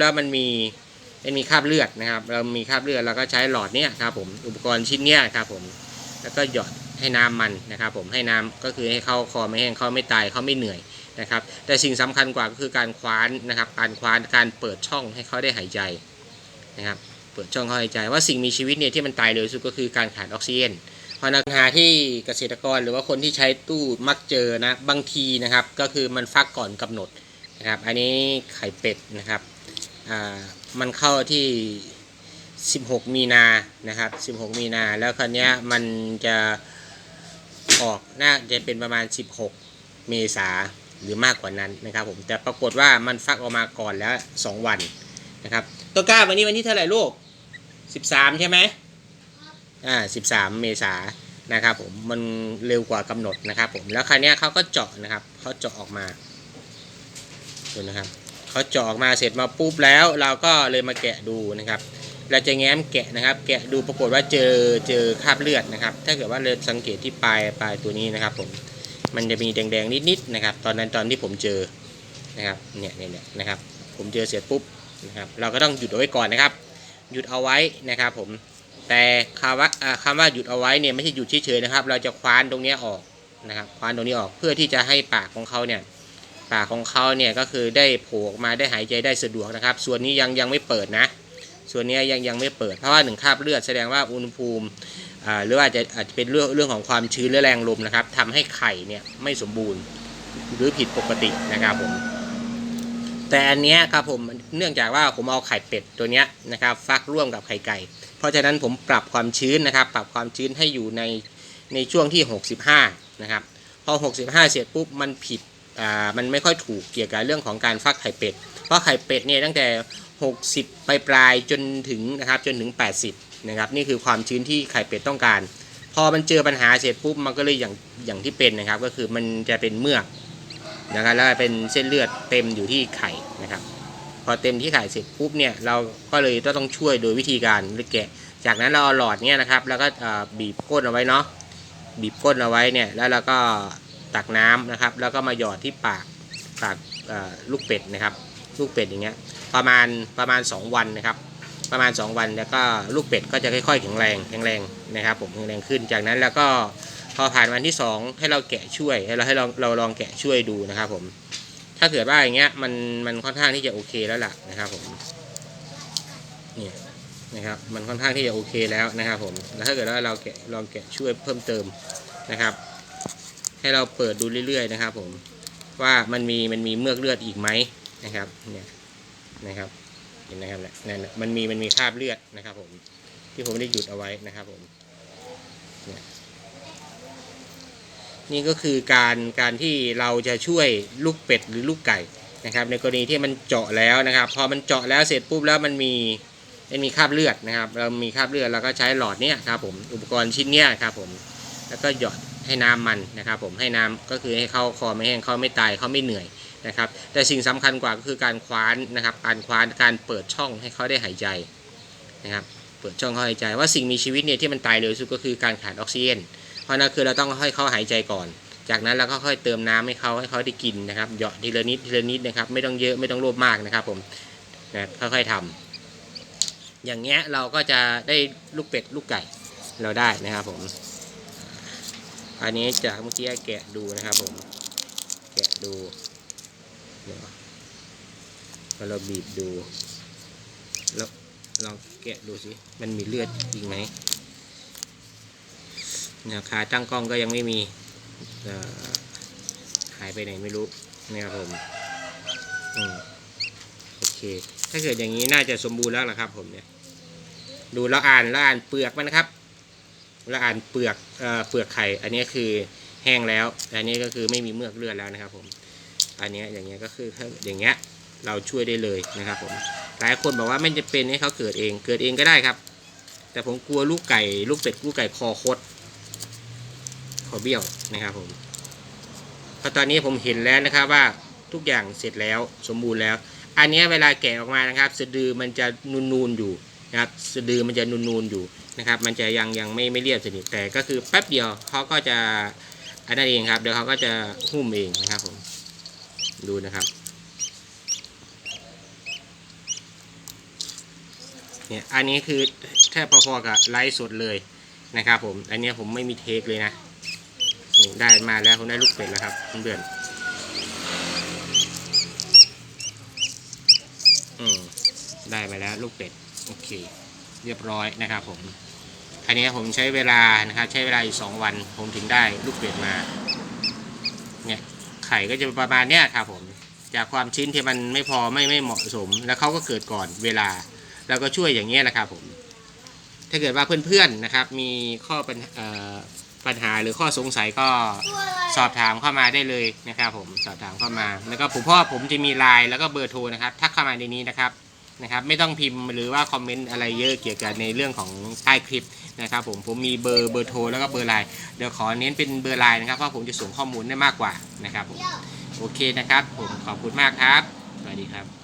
แล้วมันมีมันมีคราบเลือดนะครับ เรามีคราบเลือดเราก็ใช้หลอดเนี้ยครับผมอุปกรณ์ชิ้นเนี้ยครับผมแล้วก็หยอดให้น้ำมันนะครับ ผมให้น้ำก็คือให้เข้าคอไม่แห้งเขาไม่ตายเขาไม่เหนื่อยนะครับ แต่สิ่งสำคัญกว่าก็คือการคว้านนะครับ การคว้านการเปิดช่องให้เขาได้หายใจนะครับ เปิดช่องเขาหายใจ ว่าสิ่งมีชีวิตเนี่ยที่มันตายเร็วสุดก็คือการขาดออกซิเจนเพราะปัญหาที่เกษตรกรหรือว่าคนที่ใช้ตู้มักเจอนะบางทีนะครับ ก็คือมันฟักก่อนกำหนดนะครับ อันนี้ไข่เป็ดนะครับ อ่ามันเข้าที่ 16 มีนานะครับ 16 มีนาแล้วคราวนี้มันจะออกน่าจะเป็นประมาณ 16 เมษาหรือมากกว่านั้นนะครับผมแต่ปรากฏว่ามันฟักออกมาก่อนแล้ว 2 วันนะครับตัวกล้าวันนี้วันที่เท่าไหร่ลูก 13 ใช่ไหมอ่า13 เมษานะครับผมมันเร็วกว่ากำหนดนะครับผมแล้วคราวนี้เขาก็เจาะนะครับเขาเจาะออกมาดูนะครับ เขาเจาะออกมาเสร็จมาปุ๊บแล้ว เราก็เลยมาแกะดูนะครับ เราจะแง้มแกะนะครับ แกะดูปรากฏว่าเจอเจอคราบเลือดนะครับ ถ้าเกิดว่าเราสังเกตที่ปลายปลายตัวนี้นะครับผมมันจะมีแดงๆนิดๆนะครับ ตอนนั้นตอนที่ผมเจอนะครับเนี่ยเนี่ยนะครับ ผมเจอเสร็จปุ๊บนะครับ เราก็ต้องหยุดเอาไว้ก่อนนะครับ หยุดเอาไว้นะครับผมแต่คำว่าอ่าคำว่าหยุดเอาไว้เนี่ยไม่ใช่หยุดเฉยๆนะครับ เราจะคว้านตรงนี้ออกนะครับคว้านตรงนี้ออกเพื่อที่จะให้ปากของเขาเนี่ย ปากของเขาเนี่ยก็คือได้โผล่ออกมาได้หายใจได้สะดวกนะครับ ส่วนนี้ยังยังไม่เปิดนะ ส่วนนี้ยังยังไม่เปิดเพราะว่าหนึ่งคราบเลือดแสดงว่าอุณหภูมิอ่าหรือว่าจจะอาจจะเป็นเรื่องเรื่องของความชื้นและแรงลมนะครับทำให้ไข่เนี่ยไม่สมบูรณ์หรือผิดปกตินะครับผมแต่อันเนี้ยครับผมเนื่องจากว่าผมเอาไข่เป็ดตัวเนี้ยนะครับฟักร่วมกับไข่ไก่ เพราะฉะนั้นผมปรับความชื้นนะครับ ปรับความชื้นให้อยู่ในในช่วงที่ 65 นะครับ พอ 65 เสร็จปุ๊บมันผิด อ่ามันไม่ค่อยถูกเกี่ยวกับเรื่องของการฟักไข่เป็ด เพราะไข่เป็ดเนี่ยตั้งแต่ 60ไปปลายจนถึงนะครับจนถึง 80นะครับนี่คือความชื้นที่ไข่เป็ดต้องการ พอมันเจอปัญหาเสร็จปุ๊บมันก็เลยอย่างอย่างที่เป็นนะครับ ก็คือมันจะเป็นเมือกนะครับแล้วเป็นเส้นเลือดเต็มอยู่ที่ไข่นะครับพอเต็มที่ไข่เสร็จปุ๊บเนี่ยเราก็เลยต้องช่วยโดยวิธีการแกะ จากนั้นเราเอาหลอดเนี่ยนะครับแล้วก็บีบก้นเอาไว้เนาะบีบก้นเอาไว้เนี่ยแล้วเราก็ ตักน้ำนะครับ แล้วก็มาหยอดที่ปากปากลูกเป็ดนะครับ ลูกเป็ดอย่างเงี้ยประมาณประมาณ 2 วันนะครับ ประมาณ 2 วันแล้วก็ลูกเป็ดก็จะค่อยๆแข็งแรงแข็งแรงนะครับ ผมแข็งแรงขึ้นจากนั้นแล้วก็พอผ่านวันที่ 2 ให้เราแกะช่วยให้เราให้เราเราลองแกะช่วยดูนะครับ ผม ถ้าเกิดว่าอย่างเงี้ยมันมันค่อนข้างที่จะโอเคแล้วล่ะนะครับ ผมเนี่ยนะครับมันค่อนข้างที่จะโอเคแล้วนะครับ ผมแล้วถ้าเกิดว่าเราแกะลองแกะช่วยเพิ่มเติมนะครับ ให้เราเปิดดูเรื่อยๆนะครับ ผมว่ามันมีมันมีเมือกเลือดอีกไหมนะครับเนี่ยนะครับเห็นนะครับเนี่ยนั่นมันมีมันมีคราบเลือดนะครับ ผมที่ผมได้หยุดเอาไว้นะครับ ผมเนี่ยนี่ก็คือการการที่เราจะช่วยลูกเป็ดหรือลูกไก่นะครับ ในกรณีที่มันเจาะแล้วนะครับ พอมันเจาะแล้วเสร็จปุ๊บแล้วมันมีมันมีคราบเลือดนะครับ เรามีคราบเลือดเราก็ใช้หลอดเนี้ยครับผมอุปกรณ์ชิ้นเนี้ยครับผมแล้วก็หยอด ให้น้ำมันนะครับผมให้น้ำก็คือให้เข้าคอไม่แห้งเขาไม่ตายเขาไม่เหนื่อยนะครับแต่สิ่งสำคัญกว่าก็คือการคว้านนะครับการคว้านการเปิดช่องให้เขาได้หายใจนะครับเปิดช่องเขาหายใจว่าสิ่งมีชีวิตเนี่ยที่มันตายเร็วสุดก็คือการขาดออกซิเจนเพราะนั่นคือเราต้องให้เขาหายใจก่อน จากนั้นเราก็ค่อยเติมน้ำให้เขาให้เขาได้กินนะครับหยอดทีละนิดทีละนิดนะครับไม่ต้องเยอะไม่ต้องรวบมากนะครับผมนะค่อยๆทำอย่างเงี้ยเราก็จะได้ลูกเป็ดลูกไก่เราได้นะครับผม อันนี้จากเมื่อกี้แกะดูนะครับผม แกะดูเดี๋ยวเราบีบดูแล้วลองแกะดูสิมันมีเลือดจริงไหมเนี่ยขาตั้งกล้องก็ยังไม่มีหายไปไหนไม่รู้เนี่ยครับผมอืมโอเค ถ้าเกิดอย่างนี้น่าจะสมบูรณ์แล้วล่ะครับผมเนี่ย ดูแล้วอ่านแล้วอ่านเปลือกมันนะครับ แล้วอ่านเปลือกเอเปลือกไข่ อันนี้คือแห้งแล้ว อันนี้ก็คือไม่มีเมือกเลือดแล้วนะครับผม อันนี้อย่างเงี้ยก็คือถ้าอย่างเงี้ยเราช่วยได้เลยนะครับผม หลายคนบอกว่าไม่จะเป็นให้เขาเกิดเอง เกิดเองก็ได้ครับ แต่ผมกลัวลูกไก่ ลูกเป็ดลูกไก่คอคดคอเบี้ยวนะครับผมเพราะตอนนี้ผมเห็นแล้วนะครับว่าทุกอย่างเสร็จแล้วสมบูรณ์แล้ว อันนี้เวลาแกะออกมานะครับ สะดือมันจะนูนๆอยู่นะครับ สะดือมันจะนูนๆอยู่ นะครับ มันจะยังยังไม่ไม่เรียบสนิทแต่ก็คือแป๊บเดียวเขาก็จะอันนั้นเองครับ เดี๋ยวเขาก็จะหุ้มเองนะครับผมดูนะครับเนี่ยอันนี้คือแค่พอๆกับไลฟ์สดเลยนะครับ ผม อันนี้ผมไม่มีเทคเลยนะได้มาแล้วผมได้ลูกเป็ดแล้วครับเพื่อนอืมได้มาแล้วลูกเป็ด โอเค เรียบร้อยนะครับผมอันนี้ผมใช้เวลานะครับใช้เวลาอยู่สองวันผมถึงได้ลูกเป็ดมาเนี่ยไข่ก็จะประมาณเนี้ยครับผมจากความชื้นที่มันไม่พอไม่ไม่เหมาะสม แล้วเขาก็เกิดก่อนเวลาเราก็ช่วยอย่างเงี้ยนะครับผมถ้าเกิดว่าเพื่อนๆนะครับ มีข้อปัญปัญหาหรือข้อสงสัยก็สอบถามเข้ามาได้เลยนะครับผมสอบถามเข้ามา แล้วก็ผมพ่อผมจะมีไลน์แล้วก็เบอร์โทรนะครับทักเข้ามาในนี้นะครับ นะครับ ไม่ต้องพิมพ์หรือว่าคอมเมนต์อะไรเยอะเกี่ยวกับในเรื่องของใต้คลิปนะครับผมผมมีเบอร์เบอร์โทรแล้วก็เบอร์ไลน์เดี๋ยวขอเน้นเป็นเบอร์ไลน์นะครับเพราะผมจะส่งข้อมูลได้มากกว่านะครับผมโอเคนะครับ ผมขอบคุณมากครับสวัสดีครับ